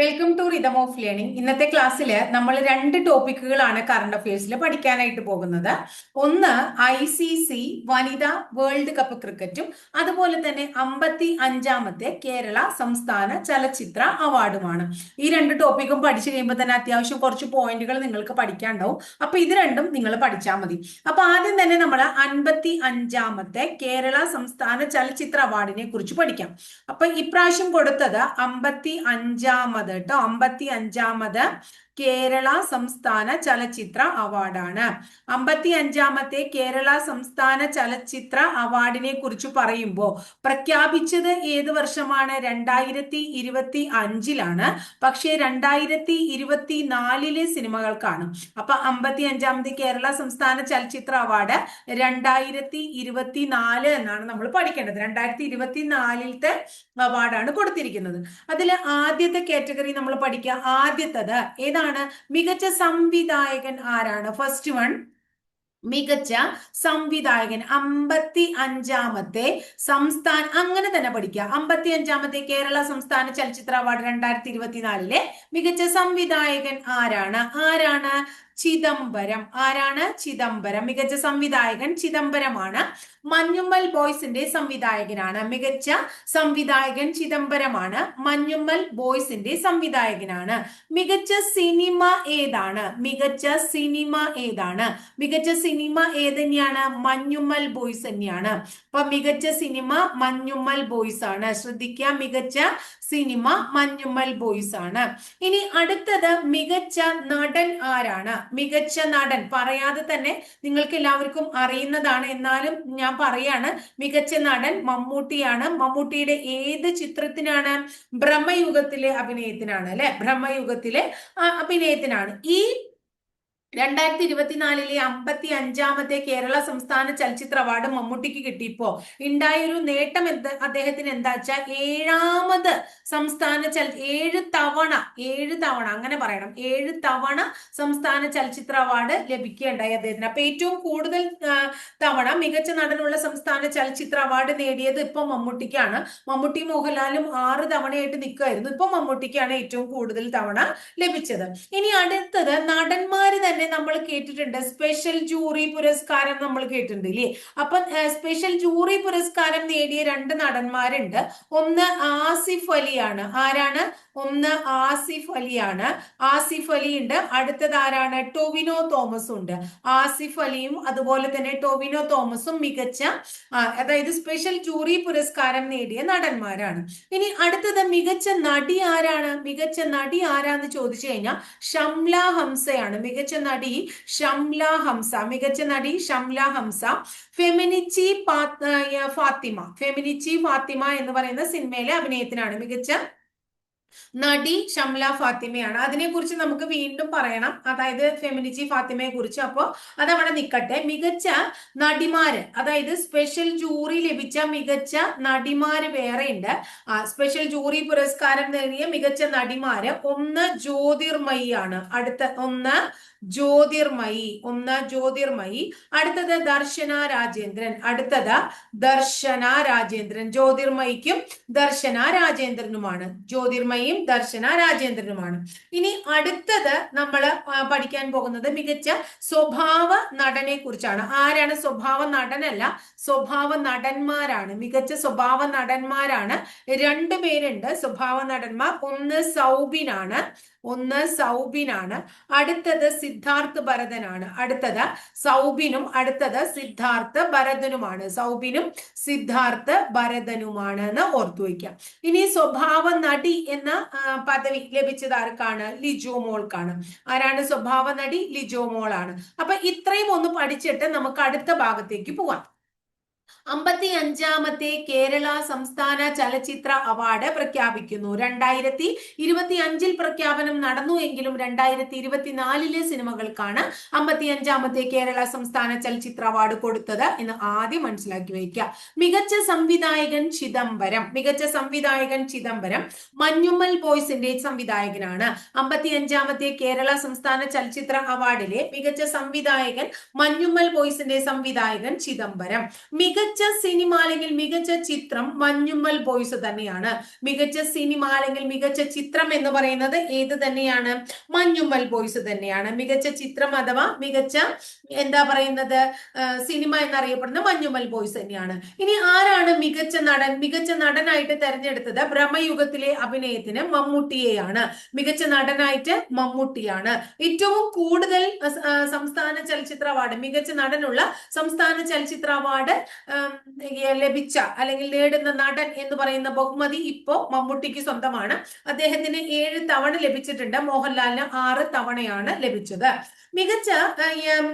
Welcome to rhythm of learning ഇന്നത്തെ ക്ലാസ്സിൽ നമ്മൾ രണ്ട് ടോപ്പിക്കുകളാണ് കറണ്ട് അഫയേഴ്സിൽ പഠിക്കാനായിട്ട് പോകുന്നത്. ഒന്ന് ഐ സി സി വനിതാ വേൾഡ് കപ്പ് ക്രിക്കറ്റും അതുപോലെ തന്നെ അമ്പത്തി അഞ്ചാമത്തെ കേരള സംസ്ഥാന ചലച്ചിത്ര അവാർഡുമാണ്. ഈ രണ്ട് ടോപ്പിക്കും പഠിച്ചു കഴിയുമ്പോൾ തന്നെ അത്യാവശ്യം കുറച്ച് പോയിന്റുകൾ നിങ്ങൾക്ക് പഠിക്കാണ്ടാവും അപ്പൊ ഇത് രണ്ടും നിങ്ങൾ പഠിച്ചാൽ മതി. അപ്പൊ ആദ്യം തന്നെ നമ്മൾ അൻപത്തി അഞ്ചാമത്തെ കേരള സംസ്ഥാന ചലച്ചിത്ര അവാർഡിനെ കുറിച്ച് പഠിക്കാം. അപ്പൊ ഇപ്രാവശ്യം കൊടുത്തത് അമ്പത്തി അഞ്ചാമത് കേട്ടോ അമ്പത്തി അഞ്ചാമത് കേരള സംസ്ഥാന ചലച്ചിത്ര അവാർഡാണ്. അമ്പത്തി അഞ്ചാമത്തെ കേരള സംസ്ഥാന ചലച്ചിത്ര അവാർഡിനെ കുറിച്ച് പറയുമ്പോൾ പ്രഖ്യാപിച്ചത് ഏത് വർഷമാണ്? രണ്ടായിരത്തി ഇരുപത്തി അഞ്ചിലാണ് പക്ഷേ രണ്ടായിരത്തി ഇരുപത്തി നാലിലെ സിനിമകൾക്കാണ് അപ്പൊ അമ്പത്തി അഞ്ചാമത്തെ കേരള സംസ്ഥാന ചലച്ചിത്ര അവാർഡ് രണ്ടായിരത്തി ഇരുപത്തി നാല് എന്നാണ് നമ്മൾ പഠിക്കേണ്ടത്. രണ്ടായിരത്തി ഇരുപത്തി നാലിലത്തെ അവാർഡാണ് കൊടുത്തിരിക്കുന്നത്. അതിൽ ആദ്യത്തെ കാറ്റഗറി നമ്മൾ പഠിക്കുക ആദ്യത്തത് ഏതാണ്? മികച്ച സംവിധായകൻ ആരാണ്? ഫസ്റ്റ് വൺ മികച്ച സംവിധായകൻ. അമ്പത്തി അഞ്ചാമത്തെ സംസ്ഥാന അങ്ങനെ തന്നെ പഠിക്കുക. അമ്പത്തി അഞ്ചാമത്തെ കേരള സംസ്ഥാന ചലച്ചിത്ര അവാർഡ് രണ്ടായിരത്തി ഇരുപത്തിനാലിലെ മികച്ച സംവിധായകൻ ആരാണ്? ആരാണ്? ചിദംബരം. ആരാണ്? ചിദംബരം. മികച്ച സംവിധായകൻ ചിദംബരമാണ്. മഞ്ഞുമ്മൽ ബോയ്സിന്റെ സംവിധായകനാണ്. മികച്ച സംവിധായകൻ ചിദംബരമാണ്. മഞ്ഞുമ്മൽ ബോയ്സിന്റെ സംവിധായകനാണ്. മികച്ച സിനിമ ഏതാണ്? മികച്ച സിനിമ ഏതാണ്? മികച്ച സിനിമ ഏത് തന്നെയാണ്? മഞ്ഞുമ്മൽ ബോയ്സ് തന്നെയാണ്. അപ്പൊ മികച്ച സിനിമ മഞ്ഞുമ്മൽ ബോയ്സ് ആണ് ശ്രദ്ധിക്കുക. മികച്ച സിനിമ മഞ്ഞുമ്മൽ ബോയ്സ് ആണ് ഇനി അടുത്തത് മികച്ച നടൻ ആരാണ്? മികച്ച നടൻ. പറയാതെ തന്നെ നിങ്ങൾക്ക് എല്ലാവർക്കും അറിയുന്നതാണ്. എന്നാലും ഞാൻ പറയാണ് മികച്ച നടൻ മമ്മൂട്ടിയാണ്. മമ്മൂട്ടിയുടെ ഏത് ചിത്രത്തിനാണ്? ബ്രഹ്മയുഗത്തിലെ അഭിനയത്തിനാണ് അല്ലെ? ബ്രഹ്മയുഗത്തിലെ അഭിനയത്തിനാണ്. ഈ രണ്ടായിരത്തി ഇരുപത്തിനാലിലെ അമ്പത്തി അഞ്ചാമത്തെ കേരള സംസ്ഥാന ചലച്ചിത്ര അവാർഡ് മമ്മൂട്ടിക്ക് കിട്ടിയപ്പോ. ഉണ്ടായ ഒരു നേട്ടം എന്ത്? അദ്ദേഹത്തിന് എന്താ വെച്ചാൽ ഏഴാമത് സംസ്ഥാന ചല ഏഴ് തവണ ഏഴ് തവണ അങ്ങനെ പറയണം. ഏഴ് തവണ സംസ്ഥാന ചലച്ചിത്ര അവാർഡ് ലഭിക്കുകയുണ്ടായി അദ്ദേഹത്തിന്. അപ്പൊ ഏറ്റവും കൂടുതൽ തവണ മികച്ച നടനുള്ള സംസ്ഥാന ചലച്ചിത്ര അവാർഡ് നേടിയത് ഇപ്പൊ മമ്മൂട്ടിക്കാണ്. മമ്മൂട്ടി മോഹൻലാലും ആറ് തവണയായിട്ട് നിൽക്കുമായിരുന്നു ഇപ്പൊ മമ്മൂട്ടിക്കാണ് ഏറ്റവും കൂടുതൽ തവണ ലഭിച്ചത്. ഇനി അടുത്തത് നടന്മാര് തന്നെ തന്നെ നമ്മൾ കേട്ടിട്ടുണ്ട്. സ്പെഷ്യൽ ജൂറി പുരസ്കാരം നമ്മൾ കേട്ടിട്ടുണ്ട് ഇല്ലേ? അപ്പൊ സ്പെഷ്യൽ ജൂറി പുരസ്കാരം നേടിയ രണ്ട് നടന്മാരുണ്ട്. ഒന്ന് ആസിഫ് അലിയാണ്. ആരാണ്? ഒന്ന് ആസിഫ് അലിയാണ്. ആസിഫ് അലി ഉണ്ട് അടുത്തത് ആരാണ്? ടൊവിനോ തോമസ് ഉണ്ട്. ആസിഫ് അലിയും അതുപോലെ തന്നെ ടൊവിനോ തോമസും മികച്ച അതായത് സ്പെഷ്യൽ ജൂറി പുരസ്കാരം നേടിയ നടന്മാരാണ്. ഇനി അടുത്തത് മികച്ച നടി ആരാണ്? മികച്ച നടി ആരാന്ന് ചോദിച്ചു കഴിഞ്ഞാൽ ഷംല ഹംസയാണ്. മികച്ച നടി ഷംല ഹംസ മികച്ച നടി ഷംല ഹംസ ഫെമിനിച്ചി ഫാത്തിമ ഫെമിനിച്ചി ഫാത്തിമ എന്ന് പറയുന്ന സിനിമയിലെ അഭിനയത്തിനാണ് മികച്ച നടി ഷംല ഫാത്തിമയാണ്. അതിനെക്കുറിച്ച് നമുക്ക് വീണ്ടും പറയണം. അതായത് ഫെമിനിച്ചി ഫാത്തിമയെ കുറിച്ച് അപ്പോൾ അതവിടെ നിക്കട്ടെ. മികച്ച നടിമാര് അതായത് സ്പെഷ്യൽ ജൂറി ലഭിച്ച മികച്ച നടിമാര് വേറെയുണ്ട്. സ്പെഷ്യൽ ജൂറി പുരസ്കാരം നേടിയ മികച്ച നടിമാര് ഒന്ന് ജ്യോതിർമയിയാണ്. അടുത്ത ഒന്ന് ജ്യോതിർമയി ഒന്ന് ജ്യോതിർമയി അടുത്തത് ദർശന രാജേന്ദ്രൻ അടുത്തത് ദർശന രാജേന്ദ്രൻ. ജ്യോതിർമയിക്കും ദർശന രാജേന്ദ്രനുമാണ്. ജ്യോതിർമയും ദർശന രാജേന്ദ്രനുമാണ്. ഇനി അടുത്തത് നമ്മൾ പഠിക്കാൻ പോകുന്നത് മികച്ച സ്വഭാവ നടനെ കുറിച്ചാണ് ആരാണ് സ്വഭാവ നടനല്ല സ്വഭാവ നടന്മാരാണ്. മികച്ച സ്വഭാവ നടന്മാരാണ്. രണ്ടു പേരുണ്ട്. സ്വഭാവ നടന്മാർ. ഒന്ന് സൗബിനാണ്. ഒന്ന് സൗബിനാണ് അടുത്തത് സിദ്ധാർത്ഥ് ഭരതനാണ്. അടുത്തത് സൗബിനും അടുത്തത് സിദ്ധാർത്ഥ് ഭരതനുമാണ്. സൗബിനും സിദ്ധാർത്ഥ് ഭരതനുമാണ് എന്ന് ഓർത്തു വയ്ക്കാം. ഇനി സ്വഭാവ നടി എന്ന പദവി ലഭിച്ചത് ആർക്കാണ്? ലിജോ മോൾക്കാണ്. ആരാണ് സ്വഭാവ നടി? ലിജോ മോളാണ്. അപ്പൊ ഇത്രയും ഒന്ന് പഠിച്ചിട്ട് നമുക്ക് അടുത്ത ഭാഗത്തേക്ക് പോവാം. അമ്പത്തി അഞ്ചാമത്തെ കേരള സംസ്ഥാന ചലച്ചിത്ര അവാർഡ് പ്രഖ്യാപിക്കുന്നു. രണ്ടായിരത്തി ഇരുപത്തി അഞ്ചിൽ പ്രഖ്യാപനം നടന്നു എങ്കിലും രണ്ടായിരത്തി ഇരുപത്തിനാലിലെ സിനിമകൾക്കാണ് അമ്പത്തി അഞ്ചാമത്തെ കേരള സംസ്ഥാന ചലച്ചിത്ര അവാർഡ് കൊടുത്തത് എന്ന് ആദ്യം മനസ്സിലാക്കി വയ്ക്കുക. മികച്ച സംവിധായകൻ ചിദംബരം. മികച്ച സംവിധായകൻ ചിദംബരം മഞ്ഞുമ്മൽ ബോയ്സിന്റെ സംവിധായകനാണ്. അമ്പത്തി അഞ്ചാമത്തെ കേരള സംസ്ഥാന ചലച്ചിത്ര അവാർഡിലെ മികച്ച സംവിധായകൻ മഞ്ഞുമ്മൽ ബോയ്സിന്റെ സംവിധായകൻ ചിദംബരം. മിക മികച്ച സിനിമ അല്ലെങ്കിൽ മികച്ച ചിത്രം മഞ്ഞുമ്മൽ ബോയ്സ് തന്നെയാണ്. മികച്ച സിനിമ അല്ലെങ്കിൽ മികച്ച ചിത്രം എന്ന് പറയുന്നത് ഏത് തന്നെയാണ്? മഞ്ഞുമ്മൽ ബോയ്സ് തന്നെയാണ്. മികച്ച ചിത്രം അഥവാ മികച്ച എന്താ പറയുന്നത്? സിനിമ എന്നറിയപ്പെടുന്ന മഞ്ഞുമ്മൽ ബോയ്സ് തന്നെയാണ്. ഇനി ആരാണ് മികച്ച നടൻ? മികച്ച നടനായിട്ട് തെരഞ്ഞെടുത്തത് ബ്രഹ്മയുഗത്തിലെ അഭിനയത്തിന് മമ്മൂട്ടിയെയാണ്. മികച്ച നടനായിട്ട് മമ്മൂട്ടിയാണ്. ഏറ്റവും കൂടുതൽ സംസ്ഥാന ചലച്ചിത്ര അവാർഡ് മികച്ച നടനുള്ള സംസ്ഥാന ചലച്ചിത്ര അവാർഡ് ലഭിച്ച അല്ലെങ്കിൽ നേടുന്ന നടൻ എന്ന് പറയുന്ന ബഹുമതി ഇപ്പോ മമ്മൂട്ടിക്ക് സ്വന്തമാണ്. അദ്ദേഹത്തിന് ഏഴ് തവണ ലഭിച്ചിട്ടുണ്ട്. മോഹൻലാലിന് ആറ് തവണയാണ് ലഭിച്ചത്. മികച്ച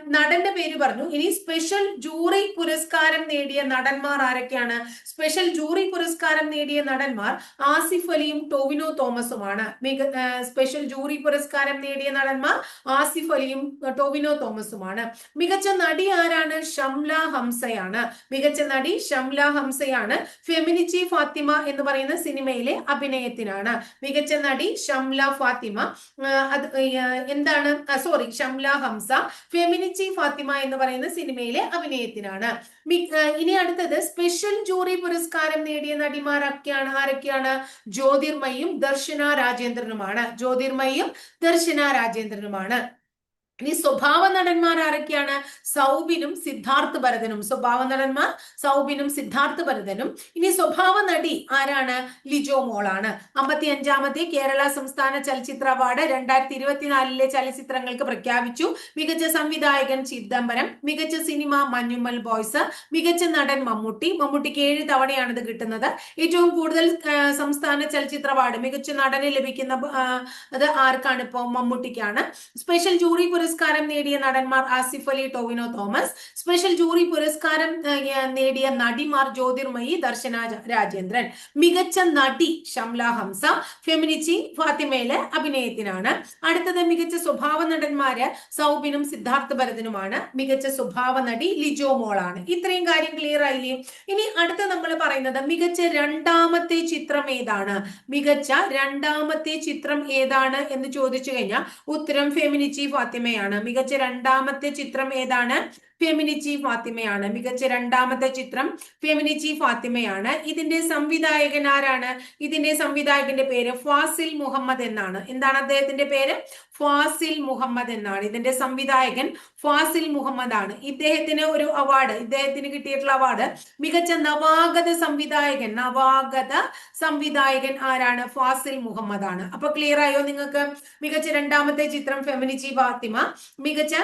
നടന്റെ പേര് പറഞ്ഞു. ഇനി സ്പെഷ്യൽ ജൂറി പുരസ്കാരം നേടിയ നടന്മാർ ആരൊക്കെയാണ്? സ്പെഷ്യൽ ജൂറി പുരസ്കാരം നേടിയ നടന്മാർ ആസിഫ് അലിയും ടോവിനോ തോമസുമാണ്. മിക സ്പെഷ്യൽ ജൂറി പുരസ്കാരം നേടിയ നടന്മാർ ആസിഫ് അലിയും ടോവിനോ തോമസുമാണ്. മികച്ച നടി ആരാണ്? ഷംല ഹംസയാണ്. മികച്ച നടി ഷംല ഹംസയാണ് ഫെമിനിച്ചി ഫാത്തിമ എന്ന് പറയുന്ന സിനിമയിലെ അഭിനയത്തിനാണ്. മികച്ച നടി ഷംല ഫാത്തിമ എന്താണ് സോറി ഷംല ഹംസ ഫെമിനിച്ചി ഫാത്തിമ എന്ന് പറയുന്ന സിനിമയിലെ അഭിനയത്തിനാണ്. ഇനി അടുത്തത് സ്പെഷ്യൽ ജൂറി പുരസ്കാരം നേടിയ നടിമാരൊക്കെയാണ് ആരൊക്കെയാണ്? ജ്യോതിർമയും ദർശന രാജേന്ദ്രനുമാണ്. ജ്യോതിർമയും ദർശന രാജേന്ദ്രനുമാണ്. ഇനി സ്വഭാവ നടന്മാർ ആരൊക്കെയാണ്? സൗബിനും സിദ്ധാർത്ഥ് ഭരതനും. സ്വഭാവ നടന്മാർ സൗബിനും സിദ്ധാർത്ഥ് ഭരതനും. ഇനി സ്വഭാവ നടി ആരാണ്? ലിജോ മോളാണ്. അമ്പത്തി അഞ്ചാമത്തെ കേരള സംസ്ഥാന ചലച്ചിത്ര അവാർഡ് രണ്ടായിരത്തി ഇരുപത്തിനാലിലെ ചലച്ചിത്രങ്ങൾക്ക് പ്രഖ്യാപിച്ചു. മികച്ച സംവിധായകൻ ചിദംബരം മികച്ച സിനിമ മഞ്ഞുമ്മൽ ബോയ്സ് മികച്ച നടൻ മമ്മൂട്ടി. മമ്മൂട്ടിക്ക് ഏഴ് തവണയാണ് ഇത് കിട്ടുന്നത്. ഏറ്റവും കൂടുതൽ സംസ്ഥാന ചലച്ചിത്ര അവാർഡ് മികച്ച നടന് ലഭിക്കുന്ന അത് ആർക്കാണ്? ഇപ്പോൾ മമ്മൂട്ടിക്കാണ്. സ്പെഷ്യൽ ജൂറി നേടിയ നടന്മാർ ആസിഫ് അലി ടോവിനോ തോമസ്. സ്പെഷ്യൽ ജൂറി പുരസ്കാരം നേടിയ നടിമാർ ജ്യോതിർമയി ദർശന രാജേന്ദ്രൻ. മികച്ച നടി ഷംല ഹംസ. ഫെമിനിച്ചി ഫാത്തിമയിലെ അഭിനയത്തിനാണ്. അടുത്തത് മികച്ച സ്വഭാവ നടന്മാര് സൗബിനും സിദ്ധാർത്ഥ ഭരതനുമാണ്. മികച്ച സ്വഭാവ നടി ലിജോ മോളാണ്. ഇത്രയും കാര്യം ക്ലിയർ ആയില്ലേ? ഇനി അടുത്ത നമ്മൾ പറയുന്നത് മികച്ച രണ്ടാമത്തെ ചിത്രം ഏതാണ്? മികച്ച രണ്ടാമത്തെ ചിത്രം ഏതാണ് എന്ന് ചോദിച്ചു കഴിഞ്ഞാൽ ഉത്തരം ഫെമിനിച്ചി ഫാത്തിമയാണ് മികച്ച രണ്ടാമത്തെ ചിത്രം ഏതാണ്? ഫെമിനിച്ചി ഫാത്തിമയാണ് മികച്ച രണ്ടാമത്തെ ചിത്രം ഫെമിനിച്ചി ഫാത്തിമയാണ് ഇതിന്റെ സംവിധായകൻ ആരാണ്? ഇതിന്റെ സംവിധായകന്റെ പേര് ഫാസിൽ മുഹമ്മദ് എന്നാണ്. എന്താണ് അദ്ദേഹത്തിന്റെ പേര്? ഫാസിൽ മുഹമ്മദ് എന്നാണ്. ഇതിന്റെ സംവിധായകൻ ഫാസിൽ മുഹമ്മദ് ആണ്. ഇദ്ദേഹത്തിന് ഒരു അവാർഡ് ഇദ്ദേഹത്തിന് കിട്ടിയിട്ടുള്ള അവാർഡ് മികച്ച നവാഗത സംവിധായകൻ നവാഗത സംവിധായകൻ ആരാണ്? ഫാസിൽ മുഹമ്മദ് ആണ്. അപ്പൊ ക്ലിയർ ആയോ നിങ്ങൾക്ക്? മികച്ച രണ്ടാമത്തെ ചിത്രം ഫെമിനിച്ചി ഫാത്തിമ മികച്ച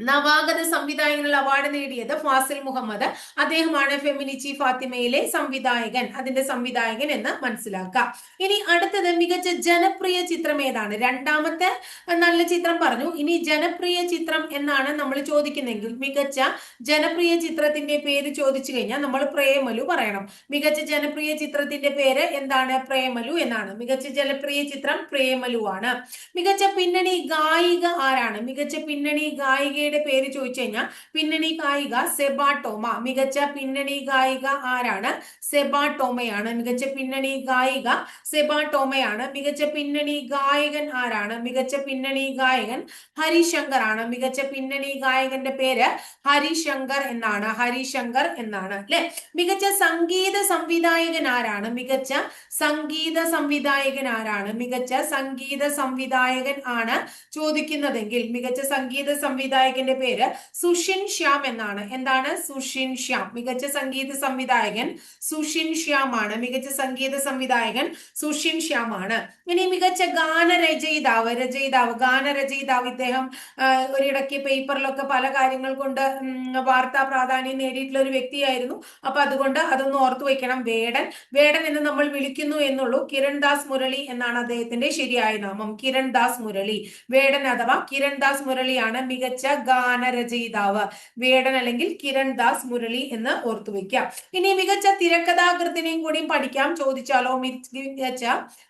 നവാഗത സംവിധായകനുള്ള അവാർഡ് നേടിയത് ഫാസിൽ മുഹമ്മദ്. അദ്ദേഹമാണ് ഫെമിനിച്ചി ഫാത്തിമയിലെ സംവിധായകൻ. അതിന്റെ സംവിധായകൻ എന്ന് മനസ്സിലാക്കാം. ഇനി അടുത്തത് മികച്ച ജനപ്രിയ ചിത്രം ഏതാണ്? രണ്ടാമത്തെ നല്ല ചിത്രം പറഞ്ഞു. ഇനി ജനപ്രിയ ചിത്രം എന്നാണ് നമ്മൾ ചോദിക്കുന്നെങ്കിൽ മികച്ച ജനപ്രിയ ചിത്രത്തിന്റെ പേര് ചോദിച്ചു കഴിഞ്ഞാൽ നമ്മൾ പ്രേമലു പറയണം. മികച്ച ജനപ്രിയ ചിത്രത്തിന്റെ പേര് എന്താണ്? പ്രേമലു എന്നാണ്. മികച്ച ജനപ്രിയ ചിത്രം പ്രേമലു ആണ്. മികച്ച പിന്നണി ഗായിക ആരാണ്? മികച്ച പിന്നണി ഗായികയുടെ പേര് ചോദിച്ചു കഴിഞ്ഞാൽ പിന്നണി ഗായിക സെബാ ടോമ. മികച്ച പിന്നണി ഗായിക ആരാണ്? സെബാ ടോമയാണ്. മികച്ച പിന്നണി ഗായിക സെബാ ടോമയാണ്. മികച്ച പിന്നണി ഗായകൻ ആരാണ്? മികച്ച പിന്നണി ഗായകൻ ഹരിശങ്കർ ആണ്. മികച്ച പിന്നണി ഗായകന്റെ പേര് ഹരിശങ്കർ എന്നാണ്. ഹരിശങ്കർ എന്നാണ് അല്ലെ? മികച്ച സംഗീത സംവിധായകൻ ആരാണ്? മികച്ച സംഗീത സംവിധായകൻ ആരാണ്? മികച്ച സംഗീത സംവിധായകൻ ആണ് ചോദിക്കുന്നതെങ്കിൽ മികച്ച സംഗീത സംവിധായകന്റെ പേര് സുഷിൻ ശ്യാം എന്നാണ്. എന്താണ് സുഷിൻ ശ്യാം? മികച്ച സംഗീത സംവിധായകൻ സുഷിൻ ശ്യാം ആണ് മികച്ച സംഗീത സംവിധായകൻ സുഷിൻ ശ്യാം ആണ് ഇനി മികച്ച ഗാനരചയിതാവ് രചയിതാവ് ഗാനരചയിതാവ് ഇദ്ദേഹം ഒരിടയ്ക്ക് പേപ്പറിലൊക്കെ പല കാര്യങ്ങൾ കൊണ്ട് വാർത്താ പ്രാധാന്യം നേടിയിട്ടുള്ള ഒരു വ്യക്തിയായിരുന്നു. അപ്പൊ അതുകൊണ്ട് അതൊന്ന് ഓർത്തു വെക്കണം. വേടൻ വേടൻ എന്ന് നമ്മൾ വിളിക്കുന്നു എന്നുള്ളൂ. കിരൺ ദാസ് മുരളി എന്നാണ് അദ്ദേഹത്തിന്റെ ശരിയായ നാമം. കിരൺ ദാസ് മുരളി. വേടൻ അഥവാ കിരൺ ദാസ് മുരളിയാണ് മികച്ച ഗാനരചയിതാവ്. വേടൻ അല്ലെങ്കിൽ കിരൺ ദാസ് മുരളി എന്ന് ഓർത്തു വെക്കാം. ഇനി മികച്ച തിരക്കഥാകൃത്തിനെയും കൂടിയും പഠിക്കാം. ചോദിച്ചാലോ മികച്ച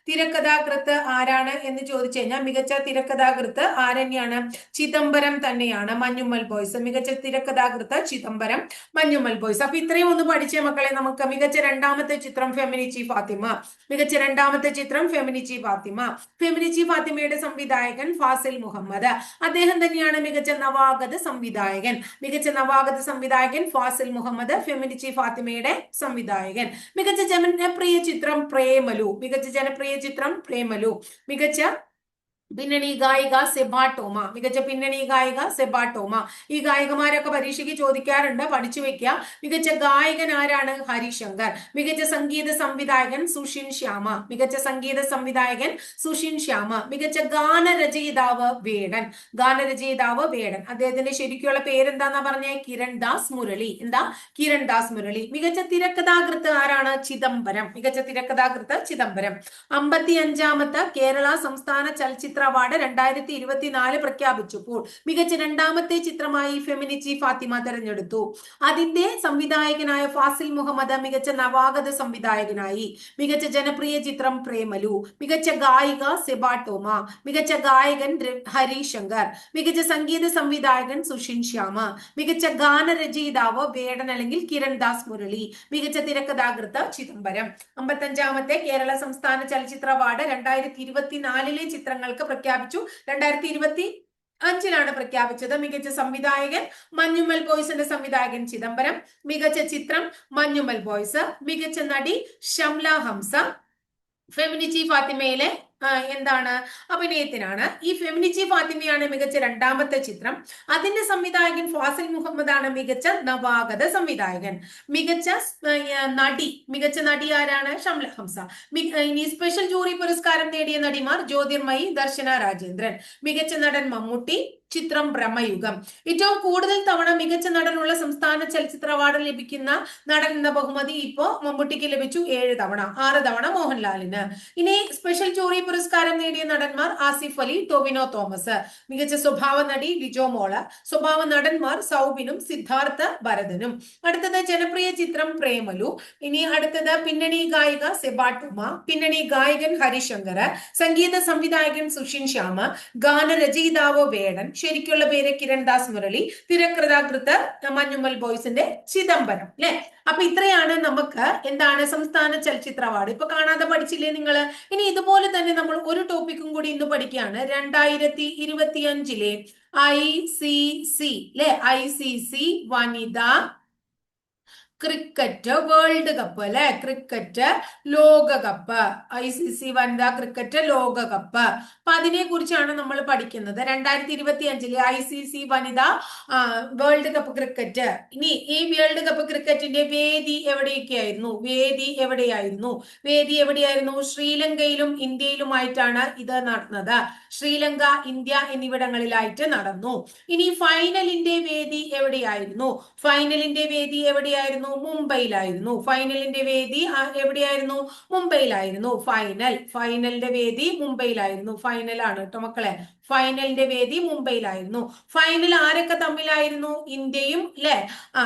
തിരക്കഥാകൃത്ത് ആരാണ് എന്ന് ചോദിച്ചു കഴിഞ്ഞാൽ മികച്ച തിരക്കഥാകൃത്ത് ആരന്നെയാണ് ചിദംബരം തന്നെയാണ്. മഞ്ഞുമ്മൽ ബോയ്സ്. മികച്ച തിരക്കഥാകൃത്ത് ചിദംബരം മഞ്ഞുമ്മൽ ബോയ്സ്. അപ്പൊ ഇത്രയും ഒന്ന് പഠിച്ച മക്കളെ നമുക്ക്. മികച്ച രണ്ടാമത്തെ ചിത്രം ഫെമിനിച്ചി ഫാത്തിമ. മികച്ച രണ്ടാമത്തെ ചിത്രം ഫെമിനിച്ചി ഫാത്തിമ. ഫെമിനിച്ചി ഫാത്തിമയുടെ സംവിധായകൻ ഫാസിൽ മുഹമ്മദ്. അദ്ദേഹം തന്നെയാണ് മികച്ച നവാ നവാഗത സംവിധായകൻ. മികച്ച നവാഗത സംവിധായകൻ ഫാസിൽ മുഹമ്മദ് ഫെമിനിച്ചി ഫാത്തിമയുടെ സംവിധായകൻ. മികച്ച ജനപ്രിയ ചിത്രം പ്രേമലു. മികച്ച ജനപ്രിയ ചിത്രം പ്രേമലു. മികച്ച പിന്നണി ഗായിക സെബാട്ടോമ മികച്ച പിന്നണി ഗായിക സെബാട്ടോമ ഈ ഗായികമാരൊക്കെ പരീക്ഷയ്ക്ക് ചോദിക്കാറുണ്ട് പഠിച്ചു വെക്കുക മികച്ച ഗായകൻ ആരാണ്? ഹരിശങ്കർ. മികച്ച സംഗീത സംവിധായകൻ സുഷിൻ ശ്യാമ. മികച്ച സംഗീത സംവിധായകൻ സുഷിൻ ശ്യാമ. മികച്ച ഗാനരചയിതാവ് വേടൻ. ഗാനരചയിതാവ് വേടൻ. അദ്ദേഹത്തിന്റെ ശരിക്കുള്ള പേരെന്താന്നാ പറഞ്ഞ? കിരൺ ദാസ് മുരളി. എന്താ? കിരൺ ദാസ് മുരളി. മികച്ച തിരക്കഥാകൃത്ത് ആരാണ്? ചിദംബരം. മികച്ച തിരക്കഥാകൃത്ത് ചിദംബരം. അമ്പത്തി അഞ്ചാമത്തെ കേരള സംസ്ഥാന ചലച്ചിത്ര അവാർഡ് രണ്ടായിരത്തി ഇരുപത്തിനാല് പ്രഖ്യാപിച്ചപ്പോൾ മികച്ച രണ്ടാമത്തെ ചിത്രമായി ഫെമിനിച്ചി ഫാത്തിമ തെരഞ്ഞെടുത്തു. അതിന്റെ സംവിധായകനായ ഫാസിൽ മുഹമ്മദ് മികച്ച നവാഗത സംവിധായകനായി. മികച്ച ജനപ്രിയ ചിത്രം പ്രേമലു. മികച്ച ഗായിക സെബാ ടോമ. മികച്ച ഗായകൻ ഹരിശങ്കർ. ശങ്കർ മികച്ച സംഗീത സംവിധായകൻ സുഷിൻ ശ്യാമ. മികച്ച ഗാനരചയിതാവ് വേടൻ അല്ലെങ്കിൽ കിരൺ ദാസ് മുരളി. മികച്ച തിരക്കഥാകൃത്ത് ചിദംബരം. അമ്പത്തഞ്ചാമത്തെ കേരള സംസ്ഥാന ചലച്ചിത്ര അവാർഡ് രണ്ടായിരത്തി ഇരുപത്തിനാലിലെ ചിത്രങ്ങൾക്ക് പ്രഖ്യാപിച്ചു. രണ്ടായിരത്തി ഇരുപത്തി അഞ്ചിലാണ് പ്രഖ്യാപിച്ചത്. മികച്ച സംവിധായകൻ മഞ്ഞുമൽ ബോയ്സിന്റെ സംവിധായകൻ ചിദംബരം. മികച്ച ചിത്രം മഞ്ഞുമൽ ബോയ്സ്. മികച്ച നടി ഷംല ഹംസ. ഫെമിനിറ്റി ഫാത്തിമയിലെ എന്താണ്? അഭിനയത്തിനാണ്. ഈ ഫെമിനിച്ചി ഫാത്തിമയാണ് മികച്ച രണ്ടാമത്തെ ചിത്രം. അതിന്റെ സംവിധായകൻ ഫാസിൽ മുഹമ്മദ് ആണ് മികച്ച നവാഗത സംവിധായകൻ. മികച്ച നടി. മികച്ച നടി ആരാണ്? ഷംല ഹംസ. ഇനി സ്പെഷ്യൽ ജൂറി പുരസ്കാരം നേടിയ നടിമാർ ജ്യോതിർമയി ദർശന രാജേന്ദ്രൻ. മികച്ച നടൻ മമ്മൂട്ടി ചിത്രം ബ്രഹ്മയുഗം. ഏറ്റവും കൂടുതൽ തവണ മികച്ച നടനുള്ള സംസ്ഥാന ചലച്ചിത്ര അവാർഡ് ലഭിക്കുന്ന നടൻ എന്ന ബഹുമതി ഇപ്പോ മമ്മൂട്ടിക്ക് ലഭിച്ചു ഏഴ് തവണ ആറ് തവണ മോഹൻലാലിന്. ഇനി സ്പെഷ്യൽ ജൂറി പുരസ്കാരം നേടിയ നടന്മാർ ആസിഫ് അലി ടോവിനോ തോമസ്. മികച്ച സ്വഭാവ നടി ലിജോ മോള സ്വഭാവ നടന്മാർ സൗബിനും സിദ്ധാർത്ഥ ഭരതനും. അടുത്തത് ജനപ്രിയ ചിത്രം പ്രേമലു. ഇനി അടുത്തത് പിന്നണി ഗായിക സെബാട്ടുമ പിന്നണി ഗായകൻ ഹരിശങ്കർ സംഗീത സംവിധായകൻ സുഷിൻ ശ്യാമ ഗാനരചയിതാവ് വേടൻ ശരിക്കുള്ള പേര് കിരൺദാസ് മുരളി തിരക്കഥാകൃത്ത് മഞ്ഞുമൽ ബോയ്സിന്റെ ചിദംബരം അല്ലെ അപ്പൊ ഇത്രയാണ് നമുക്ക് എന്താണ് സംസ്ഥാന ചലച്ചിത്ര അവാർഡ്. ഇപ്പൊ കാണാതെ പഠിച്ചില്ലേ നിങ്ങൾ ഇനി ഇതുപോലെ തന്നെ നമ്മൾ ഒരു ടോപ്പിക്കും കൂടി ഇന്ന് പഠിക്കുകയാണ്. രണ്ടായിരത്തി ഇരുപത്തി അഞ്ചിലെ ഐ സി സി അല്ലെ ഐ സി സി വനിതാ ക്രിക്കറ്റ് വേൾഡ് കപ്പ് അല്ലെ? ക്രിക്കറ്റ് ലോകകപ്പ് ഐ സി സി വനിതാ ക്രിക്കറ്റ് ലോകകപ്പ് അപ്പൊ അതിനെ കുറിച്ചാണ് നമ്മൾ പഠിക്കുന്നത്. രണ്ടായിരത്തി ഇരുപത്തി അഞ്ചിലെ ഐ സി സി വനിതാ വേൾഡ് കപ്പ് ക്രിക്കറ്റ് ഇനി ഈ വേൾഡ് കപ്പ് ക്രിക്കറ്റിന്റെ വേദി എവിടെയൊക്കെ ആയിരുന്നു വേദി എവിടെയായിരുന്നു? വേദി എവിടെയായിരുന്നു? ശ്രീലങ്കയിലും ഇന്ത്യയിലുമായിട്ടാണ് ഇത് നടന്നത്. ശ്രീലങ്ക ഇന്ത്യ എന്നിവിടങ്ങളിലായിട്ട് നടന്നു. ഇനി ഫൈനലിന്റെ വേദി എവിടെയായിരുന്നു? ഫൈനലിന്റെ വേദി എവിടെയായിരുന്നു? മുംബൈയിലായിരുന്നു. ഫൈനലിന്റെ വേദി എവിടെയായിരുന്നു? മുംബൈയിലായിരുന്നു. ഫൈനൽ. ഫൈനലിന്റെ വേദി മുംബൈയിലായിരുന്നു. ഫൈനലാണ് കേട്ടോ മക്കളെ. ഫൈനലിന്റെ വേദി മുംബൈയിലായിരുന്നു. ഫൈനൽ ആരൊക്കെ തമ്മിലായിരുന്നു? ഇന്ത്യയും അല്ലെ ആ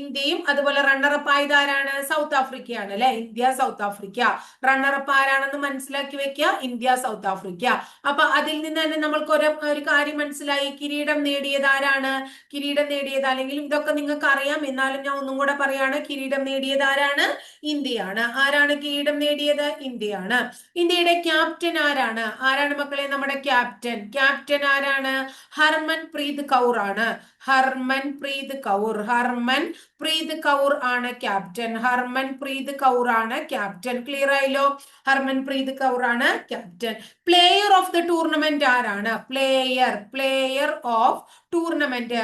ഇന്ത്യയും അതുപോലെ റണ്ണറപ്പ് ആയത് ആരാണ്? സൗത്ത് ആഫ്രിക്കയാണ് അല്ലെ ഇന്ത്യ സൗത്ത് ആഫ്രിക്ക റണ്ണറപ്പ് ആരാണെന്ന് മനസ്സിലാക്കി വെക്കുക ഇന്ത്യ സൗത്ത് ആഫ്രിക്ക അപ്പൊ അതിൽ നിന്ന് തന്നെ നമ്മൾക്ക് ഒരു ഒരു കാര്യം മനസ്സിലായി. കിരീടം നേടിയത് ആരാണ്? കിരീടം നേടിയത് അല്ലെങ്കിൽ ഇതൊക്കെ നിങ്ങൾക്ക് അറിയാം. എന്നാലും ഞാൻ ഒന്നും കൂടെ പറയാണ്. കിരീടം നേടിയത് ആരാണ്? ഇന്ത്യയാണ്. ആരാണ് കിരീടം നേടിയത്? ഇന്ത്യയാണ്. ഇന്ത്യയുടെ ക്യാപ്റ്റൻ ആരാണ്? ആരാണ് മക്കളെ നമ്മുടെ ക്യാപ്റ്റൻ ക്യാപ്റ്റൻ ആരാണ്? ഹർമൻ പ്രീത് കൗർ ആണ്. ഹർമൻ പ്രീത് കൗർ. ഹർമൻ പ്രീത് കൗർ ആണ് ക്യാപ്റ്റൻ. ഹർമൻ പ്രീത് കൗർ ആണ് ക്യാപ്റ്റൻ. ക്ലിയർ ആയല്ലോ? ഹർമൻ പ്രീത് കൗർ ആണ് captain. Player of the tournament ആരാണ്? Player player of tournament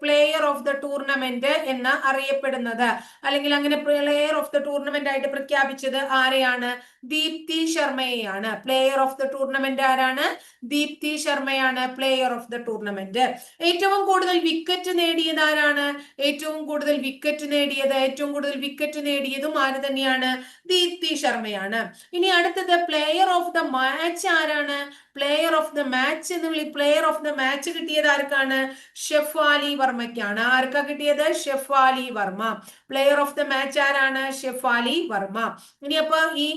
player of the tournament എന്ന് അറിയപ്പെടുന്നത്. അല്ലെങ്കിൽ അങ്ങനെ പ്ലേയർ ഓഫ് ദ ടൂർണമെന്റ് ആയിട്ട് പ്രഖ്യാപിച്ചത് ആരെയാണ്? ദീപ്തി ശർമ്മയെയാണ്. പ്ലേയർ ഓഫ് ദ ടൂർണമെന്റ് ആരാണ്? ദീപ്തി ശർമ്മയാണ് പ്ലേയർ ഓഫ് ദ ടൂർണമെന്റ് ഏറ്റവും കൂടുതൽ വിക്കറ്റ് നേടിയത് ആരാണ്? ഏറ്റവും കൂടുതൽ വിക്കറ്റ് നേടിയത് ഏറ്റവും കൂടുതൽ വിക്കറ്റ് നേടിയതും ആര് തന്നെയാണ്? ദീപ്തി ശർമ്മയാണ്. ഇനി അടുത്തത് പ്ലേയർ ഓഫ് ദ മാച്ച് ആരാണ്? പ്ലേയർ ഓഫ് ദ മാച്ച് എന്ന് വിളി പ്ലേയർ ഓഫ് ദ മാച്ച് കിട്ടിയത് ആർക്കാണ്? ഷെഫാലി വർമ്മയ്ക്കാണ്. ആർക്കാ കിട്ടിയത്? Shafali Verma. Player of the match ആരാണ്? ഷെഫാലി വർമ്മ. ഇനി അപ്പൊ ഈ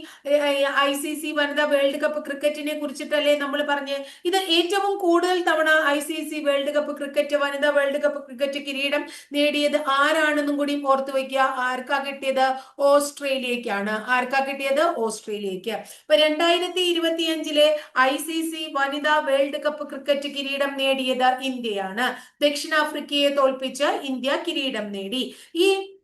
ഐ സി സി വനിതാ വേൾഡ് കപ്പ് ക്രിക്കറ്റിനെ കുറിച്ചിട്ടല്ലേ നമ്മൾ പറഞ്ഞ്. ഇത് ഏറ്റവും കൂടുതൽ തവണ I C C world cup cricket വനിതാ വേൾഡ് കപ്പ് ക്രിക്കറ്റ് കിരീടം നേടിയത് ആരാണെന്നും കൂടി ഓർത്തു വയ്ക്കുക. ആർക്കാ കിട്ടിയത്? ഓസ്ട്രേലിയക്കാണ് ആർക്കാ കിട്ടിയത്? ഓസ്ട്രേലിയക്ക് ഇപ്പൊ രണ്ടായിരത്തി ഇരുപത്തി അഞ്ചിലെ ഐ സി സി വനിതാ വേൾഡ് കപ്പ് ക്രിക്കറ്റ് കിരീടം നേടിയത് ഇന്ത്യയാണ്. ദക്ഷിണാഫ്രിക്കയെ തോൽപ്പിച്ച് ഇന്ത്യ കിരീടം നേടി. ഈ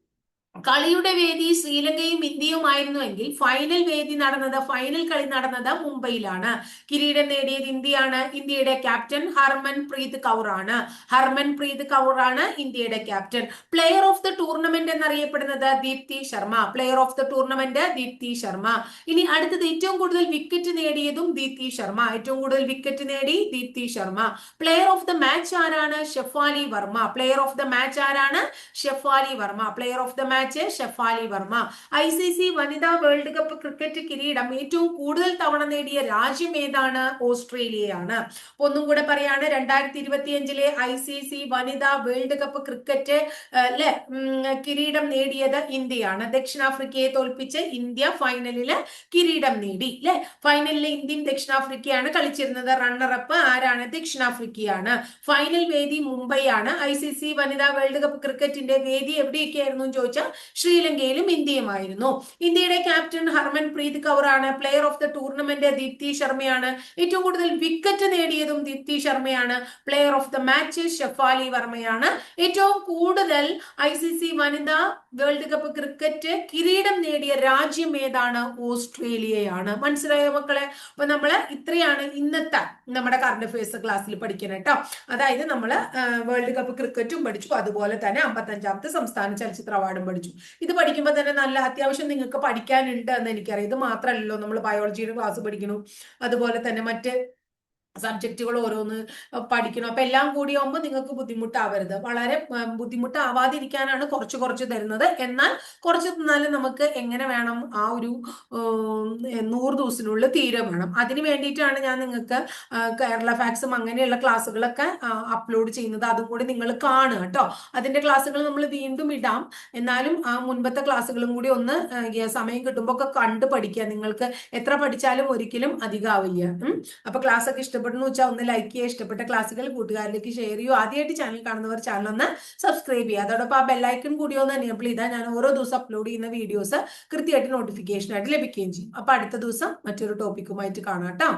കളിയുടെ വേദി ശ്രീലങ്കയും ഇന്ത്യയുമായിരുന്നുവെങ്കിൽ ഫൈനൽ വേദി നടന്നത് ഫൈനൽ കളി നടന്നത് മുംബൈയിലാണ്. കിരീടം നേടിയത് ഇന്ത്യയാണ് ഇന്ത്യയുടെ ക്യാപ്റ്റൻ ഹർമൻ പ്രീത് കൗർ ആണ് ഹർമൻ പ്രീത് കൗർ ആണ് ഇന്ത്യയുടെ captain player of the tournament എന്നറിയപ്പെടുന്നത് Deepti Sharma. Player of the tournament Deepti Sharma. ഇനി അടുത്തത് ഏറ്റവും കൂടുതൽ വിക്കറ്റ് നേടിയതും ദീപ്തി ശർമ്മ. ഏറ്റവും കൂടുതൽ വിക്കറ്റ് നേടി Deepti Sharma. Player of the match ആരാണ്? Shafali Verma. Player of the match ആരാണ്? Shafali Verma. Player of the match Shafali Verma. I C C വനിതാ വേൾഡ് കപ്പ് ക്രിക്കറ്റ് കിരീടം ഏറ്റവും കൂടുതൽ തവണ നേടിയ രാജ്യം ഏതാണ്? ഓസ്ട്രേലിയയാണ്. ഒന്നും കൂടെ പറയാണ് രണ്ടായിരത്തി ഇരുപത്തിയഞ്ചിലെ ഐ സി സി വനിതാ വേൾഡ് കപ്പ് ക്രിക്കറ്റ് അല്ലെ കിരീടം നേടിയത് ഇന്ത്യയാണ്. ദക്ഷിണാഫ്രിക്കയെ തോൽപ്പിച്ച് ഇന്ത്യ ഫൈനലിൽ കിരീടം നേടി അല്ലെ ഫൈനലിൽ ഇന്ത്യയും ദക്ഷിണാഫ്രിക്കയാണ് കളിച്ചിരുന്നത്. റണ്ണറപ്പ് ആരാണ്? ദക്ഷിണാഫ്രിക്കയാണ്. ഫൈനൽ വേദി മുംബൈ ആണ് ഐ സി സി വനിതാ വേൾഡ് കപ്പ് ക്രിക്കറ്റിന്റെ വേദി എവിടെയൊക്കെയായിരുന്നു ചോദിച്ചാൽ ശ്രീലങ്കയിലും ഇന്ത്യയുമായിരുന്നു. ഇന്ത്യയുടെ captain Harmanpreet കൗറാണ് player of the tournament Deepti ശർമ്മയാണ്. ഏറ്റവും കൂടുതൽ വിക്കറ്റ് നേടിയതും ദീപ്തി ശർമ്മയാണ്. Player of the match Shafali വർമ്മയാണ്. ഏറ്റവും കൂടുതൽ ഐ സി സി വനിതാ വേൾഡ് കപ്പ് ക്രിക്കറ്റ് കിരീടം നേടിയ രാജ്യം ഏതാണ്? ഓസ്ട്രേലിയയാണ്. മനസ്സിലായോ മക്കളെ? അപ്പൊ നമ്മൾ ഇത്രയാണ് ഇന്നത്തെ നമ്മുടെ കറണ്ട് അഫയേഴ്സ് ക്ലാസ്സിൽ പഠിക്കണം കേട്ടോ അതായത് നമ്മൾ വേൾഡ് കപ്പ് ക്രിക്കറ്റും പഠിച്ചു. അതുപോലെ തന്നെ അമ്പത്തഞ്ചാമത്തെ സംസ്ഥാന ചലച്ചിത്ര അവാർഡും പഠിച്ചു. ഇത് പഠിക്കുമ്പോൾ തന്നെ നല്ല അത്യാവശ്യം നിങ്ങൾക്ക് പഠിക്കാനുണ്ട് എന്ന് എനിക്കറിയാം. ഇത് മാത്രമല്ലല്ലോ നമ്മൾ ബയോളജിയുടെ ക്ലാസ് പഠിക്കണു. അതുപോലെ തന്നെ മറ്റ് സബ്ജക്റ്റുകൾ ഓരോന്ന് പഠിക്കണം. അപ്പൊ എല്ലാം കൂടി ആവുമ്പോൾ നിങ്ങൾക്ക് ബുദ്ധിമുട്ടാവരുത്. വളരെ ബുദ്ധിമുട്ടാവാതിരിക്കാനാണ് കുറച്ച് കുറച്ച് തരുന്നത്. എന്നാൽ കുറച്ച് തന്നാലും നമുക്ക് എങ്ങനെ വേണം ആ ഒരു നൂറ് ദിവസത്തിനുള്ളിൽ തീരെ വേണം. അതിന് വേണ്ടിയിട്ടാണ് ഞാൻ നിങ്ങൾക്ക് കേരള ഫാക്സും അങ്ങനെയുള്ള ക്ലാസ്സുകളൊക്കെ അപ്ലോഡ് ചെയ്യുന്നത്. അതും കൂടി നിങ്ങൾ കാണുക കേട്ടോ. അതിന്റെ ക്ലാസ്സുകൾ നമ്മൾ വീണ്ടും ഇടാം. എന്നാലും ആ മുൻപത്തെ ക്ലാസ്സുകളും കൂടി ഒന്ന് സമയം കിട്ടുമ്പോൾ ഒക്കെ കണ്ട് പഠിക്കുക. നിങ്ങൾക്ക് എത്ര പഠിച്ചാലും ഒരിക്കലും അധികമാവില്ല. അപ്പൊ ക്ലാസ് ഒക്കെ ഇഷ്ടപ്പെടുന്നു വെച്ചാൽ ഒന്ന് ലൈക്ക് ചെയ്യുക ഇഷ്ടപ്പെട്ട ക്ലാസ്സുകൾ കൂട്ടുകാരിലേക്ക് ഷെയർ ചെയ്യുക. ആദ്യമായിട്ട് ചാനൽ കാണുന്നവർ ചാനൽ ഒന്ന് സബ്സ്ക്രൈബ് ചെയ്യുക. അതോടൊപ്പം ആ ബെല്ലൈക്കൺ കൂടി ഒന്ന് എനേബിൾ ചെയ്താൽ ഞാൻ ഓരോ ദിവസം അപ്ലോഡ് ചെയ്യുന്ന വീഡിയോസ് കൃത്യമായിട്ട് നോട്ടിഫിക്കേഷൻ ആയിട്ട് ലഭിക്കുകയും ചെയ്യും. അപ്പൊ അടുത്ത ദിവസം മറ്റൊരു ടോപ്പിക്കുമായിട്ട് കാണാം കേട്ടോ.